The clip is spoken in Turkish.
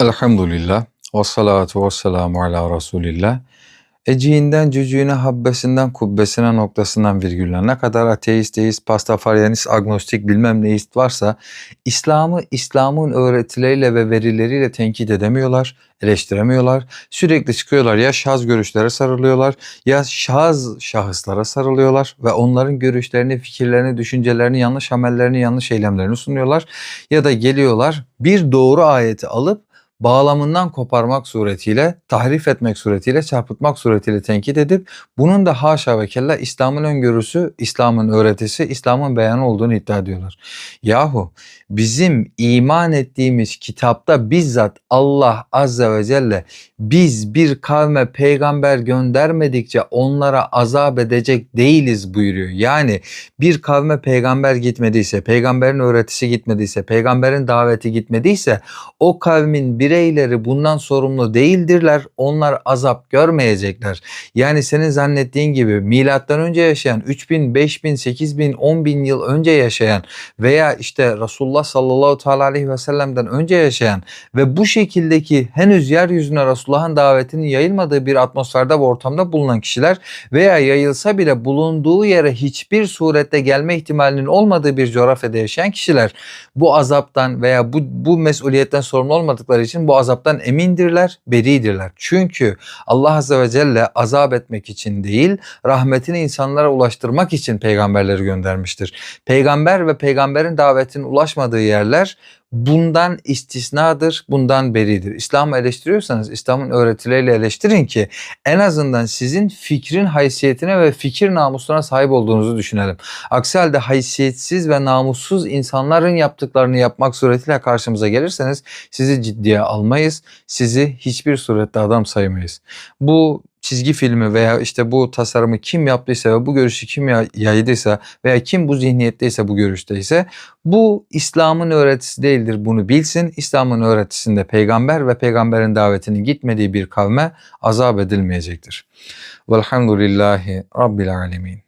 Elhamdülillah ve salatu ve selamu ala Resulillah. Eciğinden, cücüğüne, habbesinden, kubbesine, noktasından virgüllerine kadar ateist, deist, pastafaryanist, agnostik bilmem neist varsa İslam'ı İslam'ın öğretileriyle ve verileriyle tenkit edemiyorlar, eleştiremiyorlar. Sürekli çıkıyorlar ya şaz görüşlere sarılıyorlar ya şaz şahıslara sarılıyorlar ve onların görüşlerini, fikirlerini, düşüncelerini, yanlış amellerini, yanlış eylemlerini sunuyorlar. Ya da geliyorlar bir doğru ayeti alıp bağlamından koparmak suretiyle, tahrif etmek suretiyle, çarpıtmak suretiyle tenkit edip bunun da haşa ve kella İslam'ın öngörüsü, İslam'ın öğretisi, İslam'ın beyanı olduğunu iddia ediyorlar. Yahu bizim iman ettiğimiz kitapta bizzat Allah Azze ve Celle biz bir kavme peygamber göndermedikçe onlara azap edecek değiliz buyuruyor. Yani bir kavme peygamber gitmediyse, peygamberin öğretisi gitmediyse, peygamberin daveti gitmediyse o kavmin bireyleri bundan sorumlu değildirler. Onlar azap görmeyecekler. Yani senin zannettiğin gibi milattan önce yaşayan 3000, 5000, 8000, 10000 yıl önce yaşayan veya işte Resulullah sallallahu teala aleyhi ve sellem'den önce yaşayan ve bu şekildeki henüz yeryüzüne Resulullah'ın davetinin yayılmadığı bir atmosferde ve ortamda bulunan kişiler veya yayılsa bile bulunduğu yere hiçbir surette gelme ihtimalinin olmadığı bir coğrafyada yaşayan kişiler bu azaptan veya bu, bu mesuliyetten sorumlu olmadıkları için bu azaptan emindirler, beridirler. Çünkü Allah Azze ve Celle azap etmek için değil, rahmetini insanlara ulaştırmak için peygamberleri göndermiştir. Peygamber ve peygamberin davetinin ulaşmadığı yerler bundan istisnadır, bundan beridir. İslam'ı eleştiriyorsanız İslam'ın öğretileriyle eleştirin ki en azından sizin fikrin haysiyetine ve fikir namusuna sahip olduğunuzu düşünelim. Aksi halde haysiyetsiz ve namussuz insanların yaptıklarını yapmak suretiyle karşımıza gelirseniz sizi ciddiye almayız. Sizi hiçbir surette adam saymayız. Bu çizgi filmi veya işte bu tasarımı kim yaptıysa ve bu görüşü kim ya- yaydıysa veya kim bu zihniyetteyse bu görüşteyse bu İslam'ın öğretisi değildir bunu bilsin. İslam'ın öğretisinde peygamber ve peygamberin davetinin gitmediği bir kavme azap edilmeyecektir. Velhamdülillahi Rabbil Alemin.